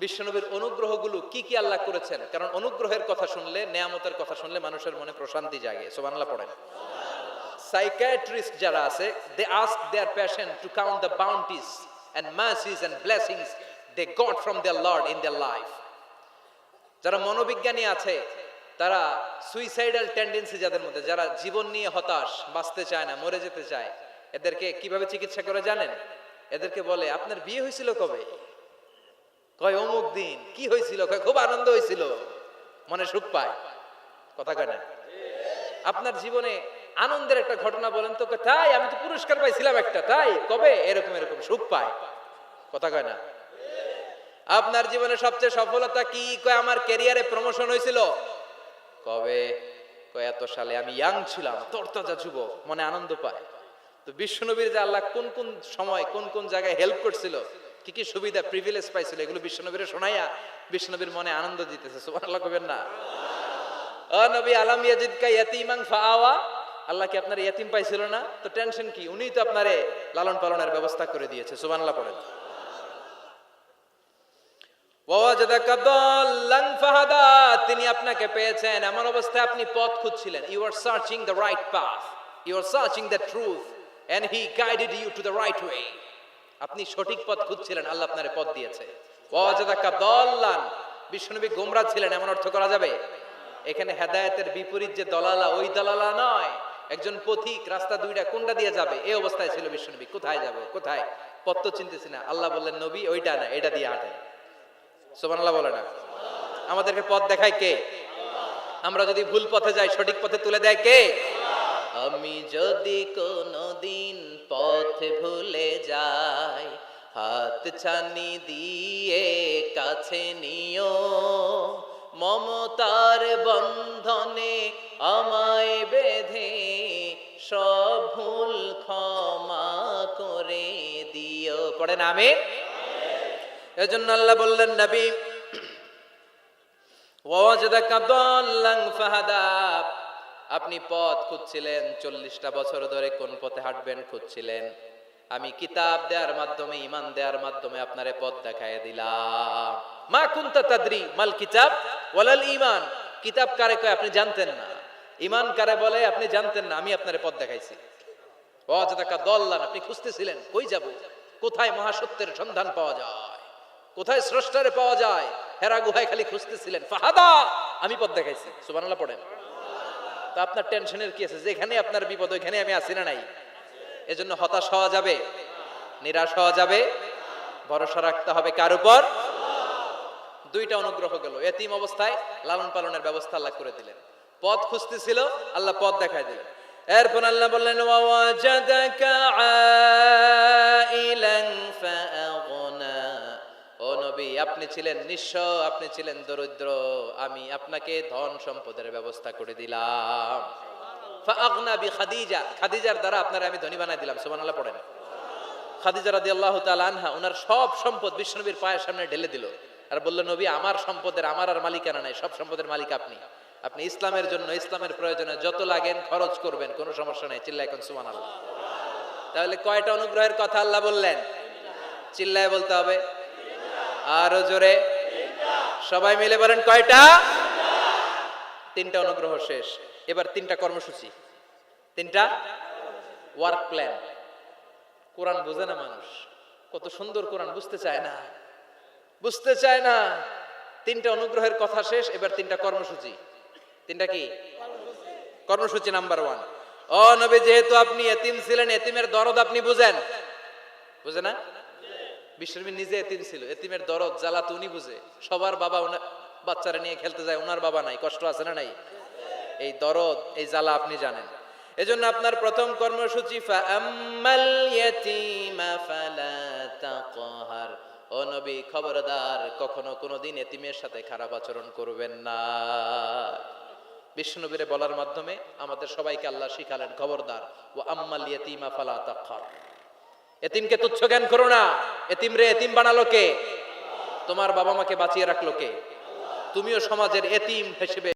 বিশ্বনবীর অনুগ্রহগুলো কি কি আল্লাহ করেছেন? কারণ অনুগ্রহের কথা শুনলে, নেয়ামতের কথা শুনলে মানুষের মনে প্রশান্তি জাগে। সোবানলা পড়েন। যারা আছে they ask their passion to count the and and blessings they from lord in life যারা মনোবিজ্ঞানী আছে, তারা সুইসাইডাল টেন্ডেন্সি যাদের মধ্যে, যারা জীবন নিয়ে হতাশ, বাঁচতে চায় না, মরে যেতে চায়, এদেরকে কীভাবে চিকিৎসা করে জানেন? এদেরকে বলে, আপনার বিয়ে হয়েছিল কবে? কয়, অমুক দিন। কি হয়েছিল? কয়, খুব আনন্দ হয়েছিল। মনে সুখ পায়। কথা কয় না? আপনার জীবনে আনন্দের একটা ঘটনা বলেন তো তাই, আমি তো পুরস্কার পাইছিলাম একটা, তাই, কবে? এরকম এরকম, সুখ পায়। কথা কয় না? আপনার জীবনে সবচেয়ে সফলতা কি? কয়, আমার ক্যারিয়ারে প্রমোশন হয়েছিল। কবে? কয়, এত সালে আমি ইয়াং ছিলাম, তরতাজা যুবক, মনে আনন্দ পায়। তো বিশ্বনবীর যে আল্লাহ কোন কোন সময়, কোন কোন জায়গায় হেল্প করছিল কি কি সুবিধা প্রিভিলেজ পাইছিল, এগুলো বিশ্বনবীর শোনাইয়া বিশ্বনবীর মনে আনন্দ দিতেছে, সুবহানাল্লাহ কবেন না। ও নবী, আলাম ইয়াজিদকা ইয়াতীমান ফাআওয়া? আল্লাহ কি আপনার ইয়াতিম পাইছিল না? তো টেনশন কি? উনিই তো আপনারে লালন পালনের ব্যবস্থা করে দিয়েছে, সুবহানাল্লাহ পড়েন। তিনি আপনাকে পেয়েছেন, এমন অবস্থায় আপনি পথ খুঁজছিলেন। You are searching the right path you are searching the truth and he guided you to the right way আপনি সঠিক পথ খুঁজছিলেন, আল্লাহ আপনারে পথ দিয়েছে। ওয়াজাদাকা গোমরা ছিলেন, এমন অর্থ করা যাবে? এখানে হেদায়েতের বিপরীত যে দলালা, ওই দলালা নয়। একজন পথিক রাস্তা দুইটা কোনটা দিয়ে যাবে? এই অবস্থায় ছিল বিশ্বনবী। কোথায় যাব? কোথায়? পথ তো চিনতেছি না। আল্লাহ বললেন, নবী, ওইটা না, এটা দিয়ে হাঁটেন। সুবহানাল্লাহ বলে না। আমাদেরকে পথ দেখায় কে? আমরা যদি ভুল পথে যাই, সঠিক পথে তুলে দেয় কে? আমি যদি কোনদিন পথ ভুলে যাই, হাত ছানি দিয়ে কাছে নিও। মমতার বন্ধনে আমায় বেঁধে সব ভুল ক্ষমা করে দিও। পড়েন আমি এজন্য আল্লাহ বললেন, নবী, ওয়াজদাকা দাল্লান ফাহাদা। আপনি পথ খুঁজছিলেন, চল্লিশটা বছর ধরে কোন পথে হাঁটবেন খুঁজছিলেন। আমি কিতাব দেওয়ার মাধ্যমে, ইমান দেওয়ার মাধ্যমে আপনারে পথ দেখায় দিলাম। মা কুনতা তাদরি মাল কিতাব ওয়ালাল ইমান কিতাব কারে কয় আপনি জানতেন না। ইমান কারে বলে আপনি জানতেন না, আমি আপনারে পথ দেখাইছি। ওয়াজদাকা দাল্লান, আপনি খুঁজতেছিলেন, কই যাব? কোথায় মহাসত্যের সন্ধান পাওয়া যায়? কোথায় স্রষ্টারে পাওয়া যায়? হেরা গুহায় খালি খুঁজতেছিলেন। ফাহাদা! আমি পথ দেখাইছি। সুবহানাল্লাহ পড়েন। তা আপনার টেনশনের কি আছে? যেখানে আপনার বিপদ, ওইখানে আমি আসি না নাই? এজন্য হতাশ হওয়া যাবে? নিরাশ হওয়া যাবে? ভরসা রাখতে হবে কার উপর? দুইটা অনুগ্রহ গেল। এতিম অবস্থায় লালন পালনের ব্যবস্থা আল্লাহ করে দিলেন। পথ খুঁজতেছিল, আল্লাহ পথ দেখায় দিলেন। এরপর আল্লাহ বললেন আপনি ছিলেন নিঃস্ব, আপনি ছিলেন দরিদ্র, আমি আপনাকে ধন সম্পদের ব্যবস্থা করে দিলাম। সামনে আপনি। ইসলামের জন্য, ইসলামের প্রয়োজনে যত লাগেন, খরচ করবেন, কোনো সমস্যা নাই চিল্লা এখন সুবহানাল্লাহ। তাহলে কয়টা অনুগ্রহের কথা আল্লাহ বললেন? চিল্লায় বলতে হবে। আরও জোরে। সবাই মিলে বলেন কয়টা? তিনটা অনুগ্রহ শেষ। এবার তিনটা কর্মসূচি। তিনটা ওয়ার্ক প্ল্যান কোরআন বোঝে না মানুষ। কত সুন্দর কোরআন, বুঝতে চায় না। বুঝতে চায় না। তিনটা অনুগ্রহের কথা শেষ, এবার তিনটা কর্মসূচি। তিনটা কি? কর্মসূচি নাম্বার ওয়ান ও নবী, যেহেতু আপনি এতিম ছিলেন, এতিমের দরদ আপনি বুঝেন। বুঝে না? বিশ্বনবী নিজে এতিম ছিল, এতিমের দরদ, জ্বালা তো উনি বুঝে। সবার বাবা বাচ্চারা নিয়ে খেলতে যায় ওনার বাবা নাই, কষ্ট আছে না নাই? এই দরদ, এই জ্বালা আপনি জানেন। এজন্য আপনার প্রথম কর্মসূচি ও নবী, খবরদার, কখনো কোনোদিন এতিমের সাথে খারাপ আচরণ করবেন না। বিশ্বনবীরে বলার মাধ্যমে আমাদের সবাইকে আল্লাহ শিখালেন, খবরদার ও আম্মাল ইয়াতীমা ফালা তাকহার। এতিমকে তুচ্ছ জ্ঞান করো না। এতিম রে, এতিম বানালো কে? তোমার বাবা মাকে বাঁচিয়ে রাখল কে? তুমিও সমাজের এতিম হিসেবে